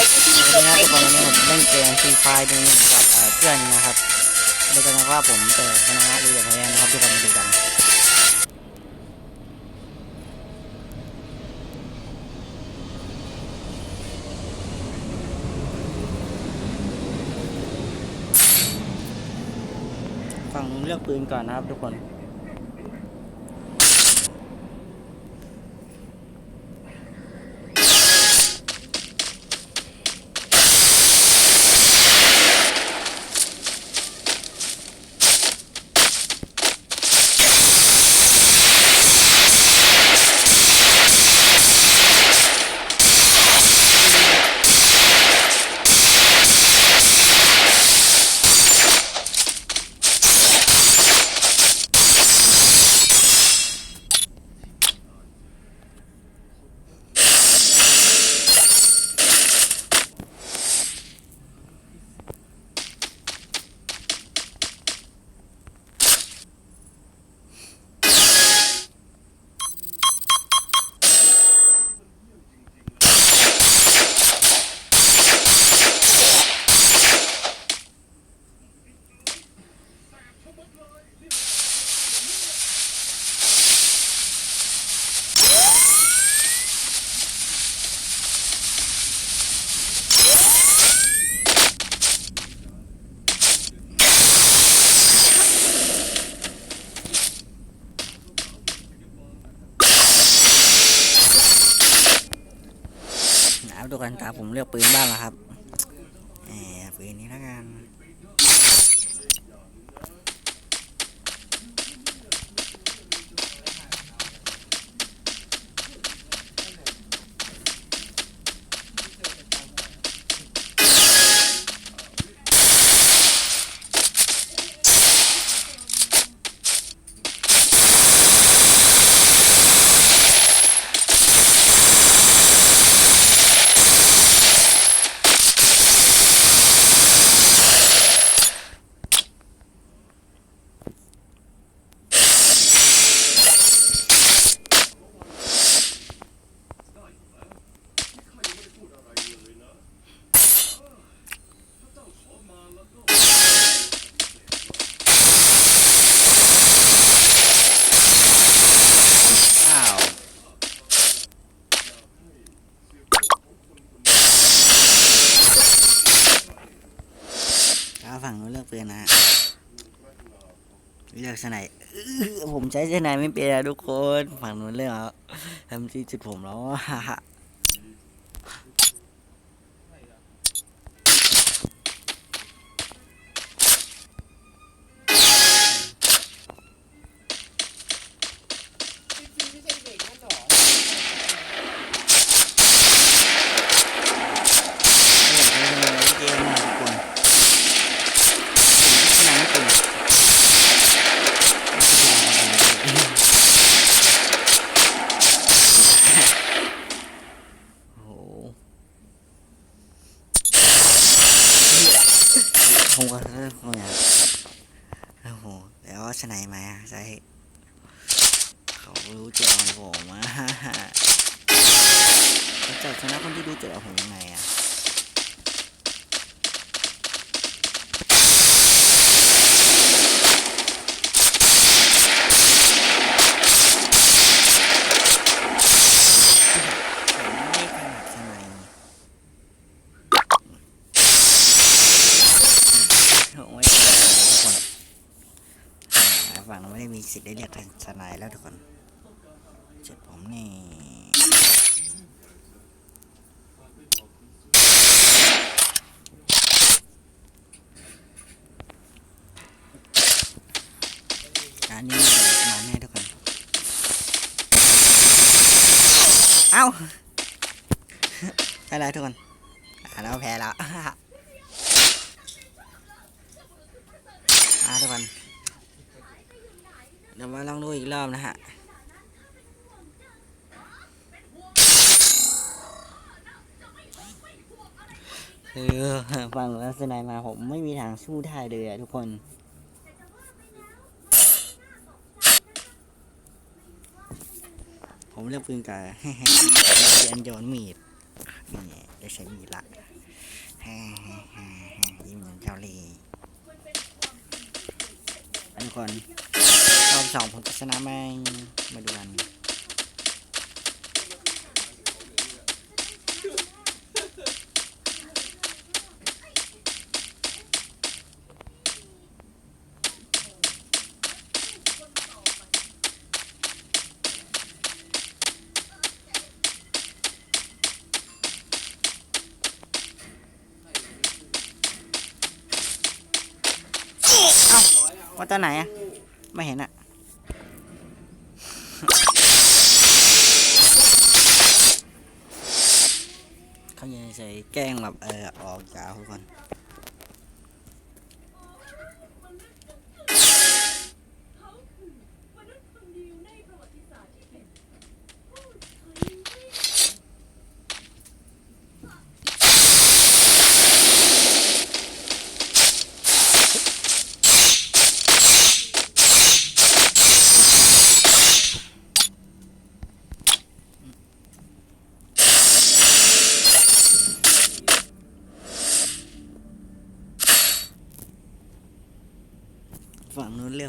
ที่สวัสดีครับทุกคนวันนี้ผมเล่นเกมฟรีไฟดูกับเอ่อเพื่อนนะครับโดูกันนะว่าผมจะชนะหรือจะแพ้นะครับทุกคนมาดูกันฝั่งเลือกปืนก่อนนะครับทุกคน นะครับทุกคน ตามผมเลือกปืนบ้างละครับแหมปืนนี้แล้วกัน อ้าวแล้วฝั่งนู้น เลือนนะฮะเลือกเส้นไหนผมใช้เส้นไหนไม่เป็นนะทุกคน ฝั่งนู้นเลือกเอาทำที่จุดผมแล้ว แล้วชนะไหมอะใช่เขารู้จะเอาผมอะเขาจะชนะคนที่รู้จะเอาผมยังไงอะ ผมไม่ถนัดสไนด์ผมไม่ถนัดทุกคนอ่าฝั่ง เราไม่ได้มีสิทธิ์ได้เรียกสไนด์แล้วทุกคนเจ็ดผมนี่การนี้มาแน่ทุกคน เอ้าได้แล้วทุกคนอ่าแพ้แล้ว อ่าทุกคนเดี๋ยวมาลองดูอีกรอบนะฮะคือฟังลักษณะมาผมไม่มีทางสู้ได้เลยอะทุกคนผมเลือกปืนกับเรียนโยนมีดนี่ได้ใช้มีดละฮ่แฮ่แฮ่แฮ่ยิ้มเหมือนเจ้าเล่ห์ทุกคน อบสองผมจะชนะไหมมาดูกันว่าตอนไหนอะไม่เห็นอะเขายังใส่ แกล้งแบบเออออกจากทุกคน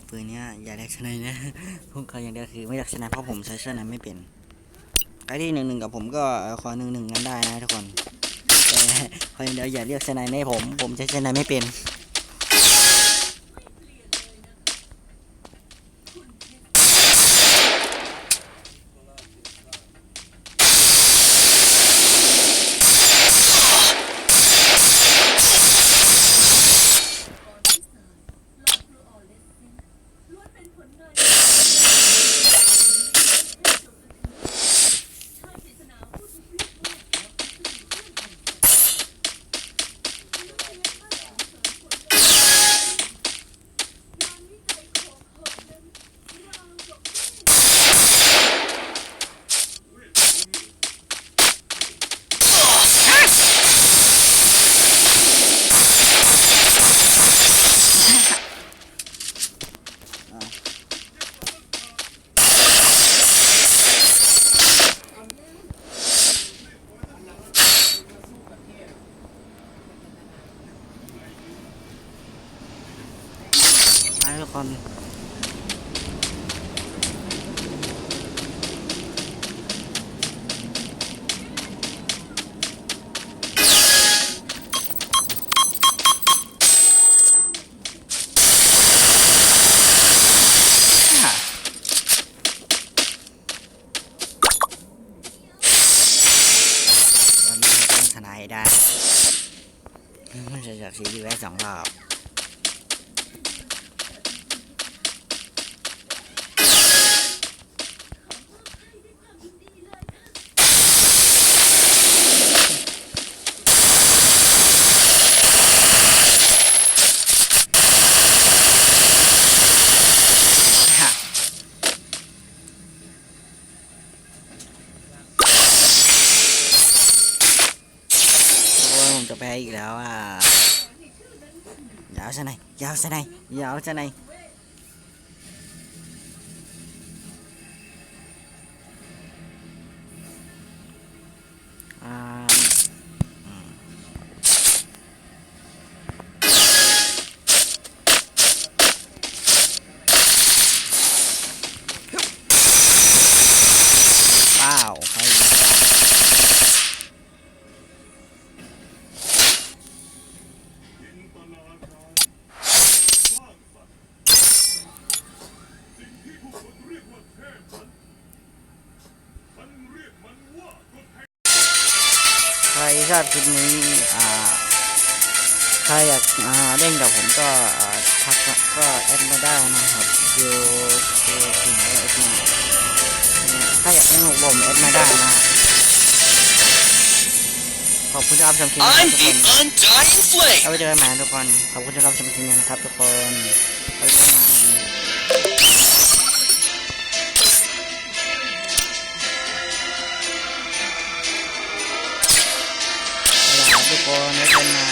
อกปืนเนี้ยอย่ากได้ชนะนะพวกเขาอย่างเดียวคือไม่อยากชนะเพราะผมใช้ชนะไม่เป็นใครที่หนึ่งหนึ่งกับผมก็ขอหนึ่งหนึ่งกันได้นะทุกคนแต่ขออย่างเดียวอย่าเรียกชนะในผม ผมใช้ชนะไม่เป็น นะทุกคนอะวันนี้ต้องชนะให้ได้ไม่ใช่จากสีดีไว้สองรอบ ค่ะโอ้ยผมจะแพ้อีกแล้วอะ ยาวซะไหนอ รชอบคลิปนี้อ่าใครอยากอ่าเล่นกับผมก็อ่าทักก็แอดมาได้นะครับอยู่คือถึงอะไรที่ถ้าอยากเล่นกับผมแอดมาได้นะขอบคุณที่รับชมคลิปนี้ครับ I'm ทุกคน the Undying Flame. เอาไว้เจอกันใหม่นะทุกคนขอบคุณที่รับชมคลิปนี้นะครับทุกคนเอาไว้เจอกันใหม่ po natin na